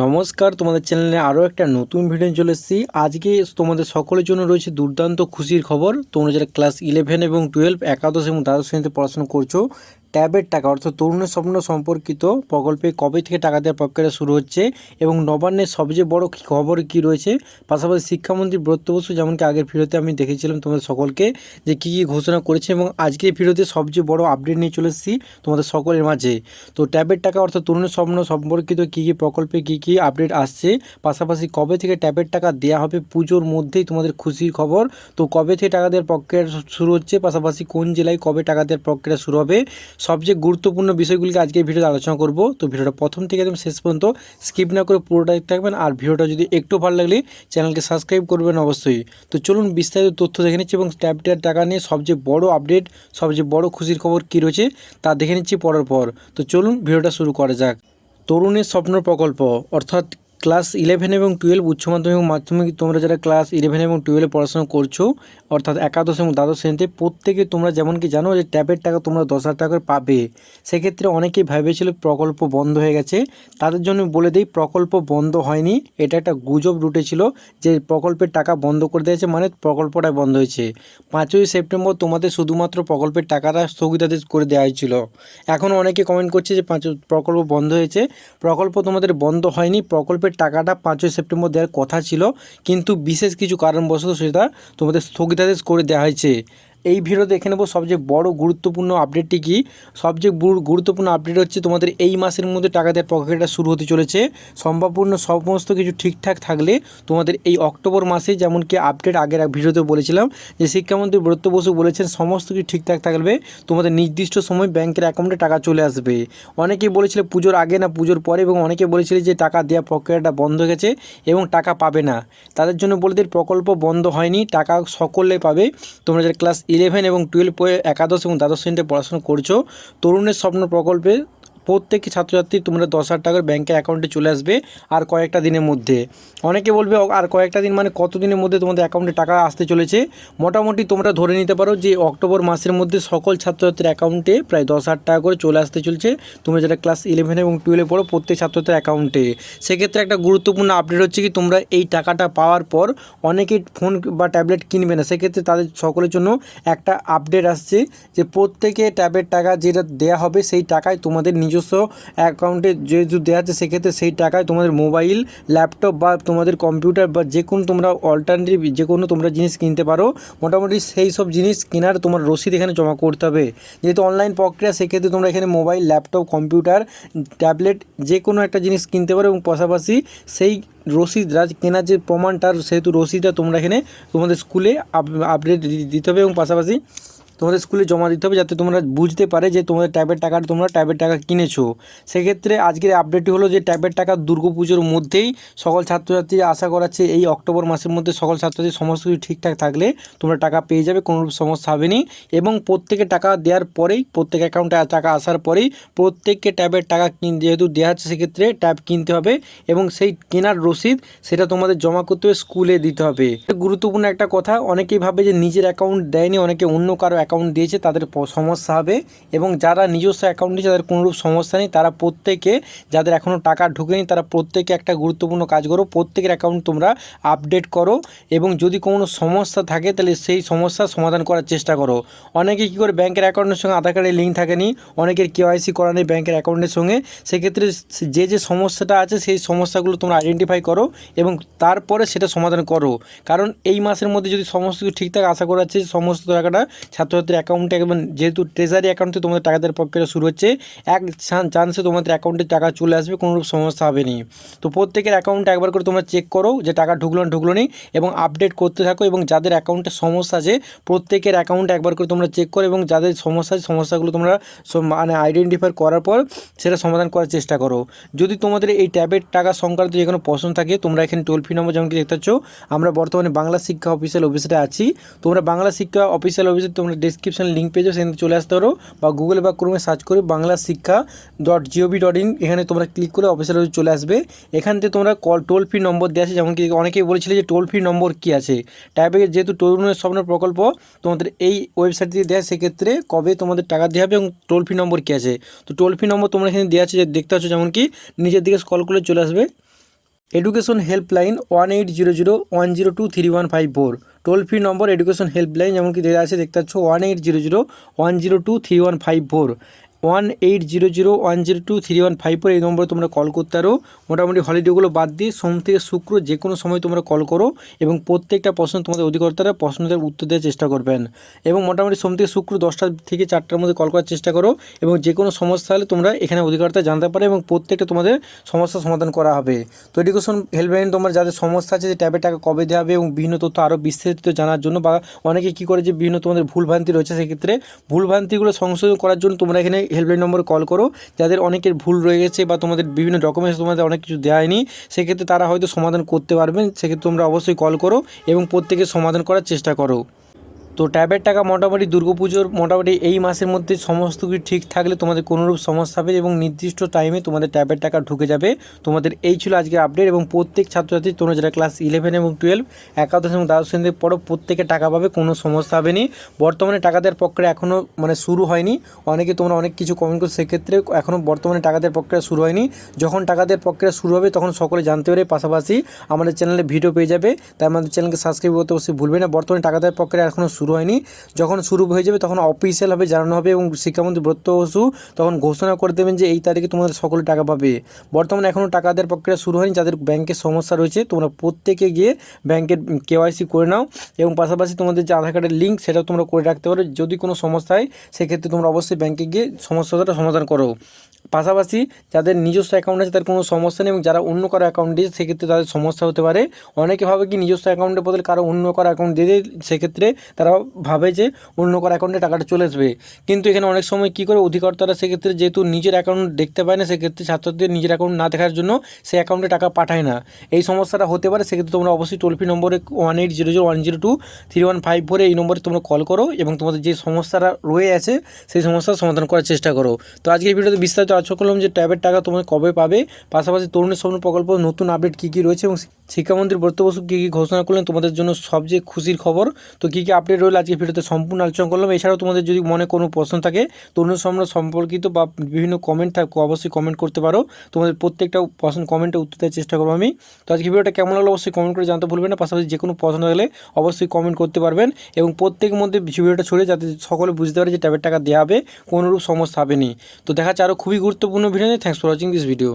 নমস্কার, তোমাদের চ্যানেলে আরও একটা নতুন ভিডিও চলে এসেছি। আজকে তোমাদের সকলের জন্য রয়েছে দুর্দান্ত খুশির খবর। তোমরা যারা ক্লাস ইলেভেন এবং টুয়েলভ একাদশ এবং দ্বাদশ শ্রেণীতে পড়াশোনা করছ ট্যাবের টাকা, অর্থাৎ তরুণের স্বপ্ন সম্পর্কিত প্রকল্পে কবে থেকে টাকা দেওয়ার প্রক্রিয়া শুরু হচ্ছে এবং নবান্নের সবচেয়ে বড় খবর কি রয়েছে? পাশাপাশি শিক্ষামন্ত্রী ব্রত বসু যেমনকি আগের ভিডিওতে আমি দেখেছিলাম তোমাদের সকলকে যে কী কী ঘোষণা করেছে এবং আজকের ভিডিওতে সবচেয়ে বড় আপডেট নিয়ে চলে এসেছি তোমাদের সকলের মাঝে। তো ট্যাবের টাকা, অর্থাৎ তরুণের স্বপ্ন সম্পর্কিত কী কী প্রকল্পে কী কী আপডেট আসছে, পাশাপাশি কবে থেকে ট্যাবের টাকা দেওয়া হবে পুজোর মধ্যেই তোমাদের খুশির খবর, তো কবে থেকে টাকা দেওয়ার প্রক্রিয়া শুরু হচ্ছে, পাশাপাশি কোন জেলায় কবে টাকা দেওয়ার প্রক্রিয়া শুরু হবে সবচেয়ে গুরুত্বপূর্ণ বিষয়গুলিকে আজকে ভিডিওতে আলোচনা করব। তো ভিডিওটা প্রথম থেকে একদম শেষ পর্যন্ত স্কিপ না করে পুরোটা থাকবেন। আর ভিডিওটা যদি একটু ভালো লাগলে চ্যানেলকে সাবস্ক্রাইব করবেন অবশ্যই। তো চলুন বিস্তারিত তথ্য দেখে নিচ্ছি এবং ট্যাবটার টাকা নিয়ে সবচেয়ে বড় আপডেট সবচেয়ে বড় খুশির খবর কী রয়েছে তা দেখে নিচ্ছি পরের পর। তো চলুন ভিডিওটা শুরু করা যাক। তরুণের স্বপ্ন প্রকল্প, অর্থাৎ ক্লাস ইলেভেন এবং টুয়েলভ উচ্চ মাধ্যমিক এবং মাধ্যমিক তোমরা যারা ক্লাস ইলেভেন এবং টুয়েলভে পড়াশোনা করছ, অর্থাৎ একাদশ এবং দ্বাদশ শ্রেণীতে, প্রত্যেকে তোমরা যেমন কি জানো যে ট্যাবের টাকা তোমরা দশ হাজার টাকা করে পাবে। সেক্ষেত্রে অনেকেই ভেবেছিল প্রকল্প বন্ধ হয়ে গেছে। তাদের জন্য বলে দিই, প্রকল্প বন্ধ হয়নি। এটা একটা গুজব রুটেছিল যে প্রকল্পের টাকা বন্ধ করে দিয়েছে মানে প্রকল্পটা বন্ধ হয়েছে। পাঁচই সেপ্টেম্বর তোমাদের শুধুমাত্র প্রকল্পের টাকাটা স্থগিতাদেশ করে দেওয়া হয়েছিল। এখন অনেকে কমেন্ট করছে যে পাঁচ, প্রকল্প বন্ধ হয়েছে। প্রকল্প তোমাদের বন্ধ হয়নি, প্রকল্পের টাকাটা পাঁচই সেপ্টেম্বর দেওয়ার কথা ছিল, কিন্তু বিশেষ কিছু কারণবশত সেটা তোমাদের স্থগিতাদেশ করে দেওয়া হয়েছে। এই ভিডিও দেখে নেব সবচেয়ে বড় গুরুত্বপূর্ণ আপডেটটি কি? সবচেয়ে গুরু- গুরুত্বপূর্ণ আপডেট হচ্ছে তোমাদের এই মাসের মধ্যে টাকা দেওয়ার প্রক্রিয়াটা শুরু হতে চলেছে। সম্ভাবপূর্ণ সমস্ত কিছু ঠিকঠাক থাকলে তোমাদের এই অক্টোবর মাসে যেমন কি আপডেট আগের ভিডিওতে বলেছিলাম যে শিক্ষামন্ত্রী ব্রত বসু বলেছেন সমস্ত কিছু ঠিকঠাক থাকবে, তোমাদের নির্দিষ্ট সময় ব্যাংকের অ্যাকাউন্টে টাকা চলে আসবে। অনেকেই বলেছিল পুজোর আগে না, পুজোর পরে এবং অনেকে বলেছিল যে টাকা দেওয়া প্রক্রিয়াটা বন্ধ হয়ে গেছে এবং টাকা পাবে না। তাদের জন্য বলে দিই, প্রকল্প বন্ধ হয়নি, টাকা সকলে পাবে। তোমরা যারা ক্লাস ইলেভেন এবং টুয়েলভ একাদশ এবং দ্বাদশ শ্রেণীতে পড়াশোনা করছ তরুণের স্বপ্ন প্রকল্পে প্রত্যেক ছাত্রছাত্রী তোমরা দশ হাজার টাকার ব্যাঙ্কের অ্যাকাউন্টে চলে আসবে আর কয়েকটা দিনের মধ্যে। অনেকে বলবে আর কয়েকটা দিন মানে কত দিনের মধ্যে তোমাদের অ্যাকাউন্টে টাকা আসতে চলেছে? মোটামুটি তোমরা ধরে নিতে পারো যে অক্টোবর মাসের মধ্যে সকল ছাত্রছাত্রীর অ্যাকাউন্টে প্রায় দশ হাজার টাকা করে চলে আসতে চলছে। তোমরা যারা ক্লাস ইলেভেন এবং টুয়েলভে পড়ো, প্রত্যেক ছাত্রছাত্রীর অ্যাকাউন্টে সেক্ষেত্রে একটা গুরুত্বপূর্ণ আপডেট হচ্ছে কি, তোমরা এই টাকাটা পাওয়ার পর অনেকেই ফোন বা ট্যাবলেট কিনবে না। সেক্ষেত্রে তাদের সকলের জন্য একটা আপডেট আসছে যে প্রত্যেকে ট্যাবের টাকা যেটা দেওয়া হবে, সেই টাকায় তোমাদের নিজস্ব অ্যাকাউন্টে যেহেতু দেওয়া আছে, সেক্ষেত্রে সেই টাকায় তোমাদের মোবাইল ল্যাপটপ বা তোমাদের কম্পিউটার বা যে কোনো তোমরা অল্টারনেটিভ যে কোনো তোমরা জিনিস কিনতে পারো, মোটামুটি সেই সব জিনিস কেনার তোমার রসিদ এখানে জমা করতে হবে। যেহেতু অনলাইন প্রক্রিয়া, সেক্ষেত্রে তোমরা এখানে মোবাইল ল্যাপটপ কম্পিউটার ট্যাবলেট যে কোনো একটা জিনিস কিনতে পারো এবং পাশাপাশি সেই রসিদ, রাজ কেনার যে প্রমাণটার, সেহেতু রসিদটা তোমরা এখানে তোমাদের স্কুলে আপডেট দিতে হবে এবং পাশাপাশি তোমাদের স্কুলে জমা দিতে হবে যাতে তোমরা বুঝতে পারে যে তোমাদের ট্যাবের টাকাটা তোমরা ট্যাবের টাকা কিনেছো। সেক্ষেত্রে আজকের আপডেটটি হলো যে ট্যাবের টাকা দুর্গাপুজোর মধ্যেই সকল ছাত্রছাত্রী আশা করাচ্ছে এই অক্টোবর মাসের মধ্যে সকল ছাত্রছাত্রী সমস্ত কিছু ঠিকঠাক থাকলে তোমরা টাকা পেয়ে যাবে, কোনো সমস্যা হবে না। এবং প্রত্যেকে টাকা দেওয়ার পরেই, প্রত্যেক অ্যাকাউন্টে টাকা আসার পরেই প্রত্যেককে ট্যাবের টাকা কিন, যেহেতু দেওয়া হচ্ছে সেক্ষেত্রে ট্যাব কিনতে হবে এবং সেই কেনার রসিদ সেটা তোমাদের জমা করতে হবে, স্কুলে দিতে হবে। গুরুত্বপূর্ণ একটা কথা, অনেকেই ভাবে যে নিজের অ্যাকাউন্ট দেয়নি, অনেকে অন্য কারও অ্যাকাউন্ট দিয়েছে, তাদের সমস্যা হবে এবং যারা নিজস্ব অ্যাকাউন্ট দিয়েছে, তাদের কোনোরূপ সমস্যা নেই। তারা প্রত্যেকে, যাদের এখনও টাকা ঢুকেনি, তারা প্রত্যেকে একটা গুরুত্বপূর্ণ কাজ করো। প্রত্যেকের অ্যাকাউন্ট তোমরা আপডেট করো এবং যদি কোনো সমস্যা থাকে, তাহলে সেই সমস্যার সমাধান করার চেষ্টা করো। অনেকে কী করে ব্যাংকের অ্যাকাউন্টের সঙ্গে আধার কার্ডের লিঙ্ক থাকেনি, অনেকের কেওয়াইসি করা নেই ব্যাংকের অ্যাকাউন্টের সঙ্গে। সেক্ষেত্রে যে যে সমস্যাটা আছে, সেই সমস্যাগুলো তোমরা আইডেন্টিফাই করো এবং তারপরে সেটা সমাধান করো। কারণ এই মাসের মধ্যে যদি সমস্ত কিছু ঠিকঠাক আশা করা যাচ্ছে সমস্ত টাকাটা ছাত্রছাত্রীর অ্যাকাউন্টে এবং যেহেতু ট্রেজারি অ্যাকাউন্টে তোমাদের টাকা দেওয়ার প্রক্রিয়া শুরু হচ্ছে, এক চান্সে তোমাদের অ্যাকাউন্টে টাকা চলে আসবে কোনোরূপ সমস্যা হবে না। তো প্রত্যেকের অ্যাকাউন্টে একবার করে তোমরা চেক করো যে টাকা ঢুকলো না ঢুকলো নি এবং আপডেট করতে থাকো এবং যাদের অ্যাকাউন্টে সমস্যা আছে, প্রত্যেকের অ্যাকাউন্টে একবার করে তোমরা চেক করো এবং যাদের সমস্যা আছে, সমস্যাগুলো তোমরা মানে আইডেন্টিফাই করার পর সেটা সমাধান করার চেষ্টা করো। যদি তোমাদের এই ট্যাবের টাকা সংক্রান্ত যে কোনো প্রশ্ন থাকে, তোমরা এখানে টোল ফ্রি নম্বর যেমন দেখতে পাচ্ছ, আমরা বর্তমানে বাংলা শিক্ষা অফিসিয়াল অফিসে আছি। তোমরা বাংলা শিক্ষা অফিসিয়াল অফিসে তোমরা ডিসক্রিপশন লিঙ্ক পেয়ে যাও সেখানে চলে আসতে পারো। বা গুগল বা ক্রোমে সার্চ করে বাংলা শিক্ষা ডট জিওভি ডট ইন এখানে তোমরা ক্লিক করে অফিসিয়াল অফিস চলে আসবে। এখান থেকে তোমরা কল টোল ফ্রি নম্বর দেওয়া আছে যেমন কি অনেকেই বলেছিলে যে টোল ফ্রি নম্বর কী আছে। ট্যাবে যেহেতু তরুণের স্বপ্ন প্রকল্প, তোমাদের এই ওয়েবসাইট দিয়ে দেয়, সেক্ষেত্রে কবে তোমাদের টাকা দেওয়া হবে এবং টোল ফ্রি নম্বর কী আছে? তো টোল ফ্রি নম্বর তোমরা এখানে দেওয়া আছে, যে দেখতে পাচ্ছ যেমন কি নিজের দিকে কল করে চলে আসবে। Education helpline one eight zero zero one zero two three one five four. Toll free number education helpline যেমন কি দেওয়া আছে, দেখতে পাচ্ছ, one eight zero zero one zero two three one five four. One eight zero zero one zero two three one five four এই নম্বরে তোমরা call করতে পারো। মোটামুটি হলিডেগুলো বাদ দিয়ে সোম থেকে শুক্র যে কোনো সময় তোমরা কল করো এবং প্রত্যেকটা প্রশ্ন তোমাদের অধিকর্তারা প্রশ্নদের উত্তর দেওয়ার চেষ্টা করবেন। এবং মোটামুটি সোম থেকে শুক্র দশটা থেকে চারটার মধ্যে কল করার চেষ্টা করো এবং যে কোনো সমস্যা হলে তোমরা এখানে অধিকর্তা জানতে পারো এবং প্রত্যেকটা তোমাদের সমস্যার সমাধান করা হবে। তো এডুকেশন হেল্পলাইন তোমার যাদের সমস্যা আছে যে ট্যাবের টাকা কবে দেওয়া হবে এবং বিভিন্ন তথ্য আরও বিস্তারিত জানার জন্য বা অনেকে কী করে যে বিভিন্ন তোমাদের ভুলভ্রান্তি রয়েছে সেক্ষেত্রে ভুলভ্রান্তিগুলো সংশোধন করার জন্য তোমরা এখানে হেল্পলাইন নম্বরে কল করো। যাদের অনেকের ভুল রয়ে গেছে বা তোমাদের বিভিন্ন ডকুমেন্টস তোমাদের অনেক কিছু দেয়নি, সেক্ষেত্রে তারা হয়তো সমাধান করতে পারবেন। সেক্ষেত্রে তোমরা অবশ্যই কল করো এবং প্রত্যেকের সমাধান করার চেষ্টা করো। তো ট্যাবের টাকা মোটামুটি দুর্গাপুজোর মোটামুটি এই মাসের মধ্যে সমস্ত কিছু ঠিক থাকলে তোমাদের কোনোরূপ সমস্যা হবে এবং নির্দিষ্ট টাইমে তোমাদের ট্যাবের টাকা ঢুকে যাবে। তোমাদের এই ছিল আজকের আপডেট এবং প্রত্যেক ছাত্রছাত্রী, তোমরা যারা ক্লাস ইলেভেন এবং টুয়েলভ একাদশ এবং দ্বাদশ শ্রেণীতে পড়ো, প্রত্যেকে টাকা পাবে, কোনো সমস্যা হবে না। বর্তমানে টাকা দেওয়ার প্রক্রিয়া এখনও মানে শুরু হয়নি। অনেকে তোমরা অনেক কিছু কমেন্ট করো সেক্ষেত্রে এখনও বর্তমানে টাকা দেওয়ার প্রক্রিয়া শুরু হয়নি। যখন টাকা দেওয়ার প্রক্রিয়া শুরু হবে, তখন সকলে জানতে পারে পাশাপাশি আমাদের চ্যানেলে ভিডিও পেয়ে যাবে। তাই আমাদের চ্যানেলকে সাবস্ক্রাইব করতে অবশ্যই ভুলবে না। বর্তমানে টাকা দেওয়ার প্রক্রিয়া এখনও শুরু হয়নি। যখন শুরু হয়ে যাবে তখন অফিসিয়ালভাবে জানানো হবে এবং শিক্ষামন্ত্রী ব্রত বসু তখন ঘোষণা করে দেবেন যে এই তারিখে তোমাদের সকলে টাকা পাবে। বর্তমানে এখনও টাকা দেওয়ার প্রক্রিয়া শুরু হয়নি, যাদের ব্যাংকের সমস্যা রয়েছে তোমরা প্রত্যেকে গিয়ে ব্যাংকের কেওয়াইসি করে নাও এবং পাশাপাশি তোমাদের যে আধার কার্ডের লিঙ্ক সেটাও তোমরা করে রাখতে পারো। যদি কোনো সমস্যা হয়, সেক্ষেত্রে তোমরা অবশ্যই ব্যাংকে গিয়ে সমস্যাটা সমাধান করো। পাশাপাশি যাদের নিজস্ব অ্যাকাউন্ট আছে, তাদের কোনো সমস্যা নেই এবং যারা অন্য কারও অ্যাকাউন্ট দিয়েছে, সেক্ষেত্রে তাদের সমস্যা হতে পারে। অনেকে ভাবে কি নিজস্ব অ্যাকাউন্টের বদলে কারও অন্য কারও অ্যাকাউন্ট দিয়ে দেয়, সেক্ষেত্রে তারা ভাবে যে অন্য কারও অ্যাকাউন্টে টাকাটা চলে আসবে। কিন্তু এখানে অনেক সময় কী করে অধিকর্তারা সেক্ষেত্রে যেহেতু নিজের অ্যাকাউন্ট দেখতে পায় না, সেক্ষেত্রে ছাত্রদের নিজের অ্যাকাউন্ট না দেখার জন্য সেই অ্যাকাউন্টে টাকা পাঠায় না। এই সমস্যাটা হতে পারে, সেক্ষেত্রে তোমরা অবশ্যই টোল ফ্রি নম্বরে one eight zero zero one zero two three one five ফোরে এই নম্বরে তোমরা কল করো এবং তোমাদের যে সমস্যাটা রয়ে আছে, সেই সমস্যার সমাধান করার চেষ্টা করো। তো আজকে ভিডিওতে বিস্তারিত আলোচনা করলাম যে ট্যাবের টাকা তোমরা কবে পাবে। পাশাপাশি তরুণের স্বপ্ন প্রকল্প, নতুন আপডেট কী কী রয়েছে এবং শিক্ষামন্ত্রী ব্রত বসু কী কী ঘোষণা করলেন তোমাদের জন্য সবচেয়ে খুশির খবর? তো কী কী আপডেট রইল আজকে ভিডিওতে সম্পূর্ণ আলোচনা করলাম। এছাড়াও তোমাদের যদি মনে কোনো প্রশ্ন থাকে তরুণ স্বপ্ন সম্পর্কিত বা বিভিন্ন কমেন্ট থাকে, অবশ্যই কমেন্ট করতে পারো। তোমাদের প্রত্যেকটা প্রশ্ন কমেন্টে উত্তর দেওয়ার চেষ্টা করব আমি। তো আজকে ভিডিওটা কেমন লাগল অবশ্যই কমেন্ট করে জানতে ভুলবেন না। পাশাপাশি যে কোনো প্রশ্ন থাকলে অবশ্যই কমেন্ট করতে পারবেন এবং প্রত্যেকের মধ্যে ভিডিওটা ছড়িয়ে যাতে সকলে বুঝতে পারে যে ট্যাবের টাকা দেওয়া হবে, কোনোরূপ সমস্যা হবে নি। তো দেখা যাচ্ছে আরও খুবই গুরুত্বপূর্ণ ভিডিও নিয়ে thanks for watching this video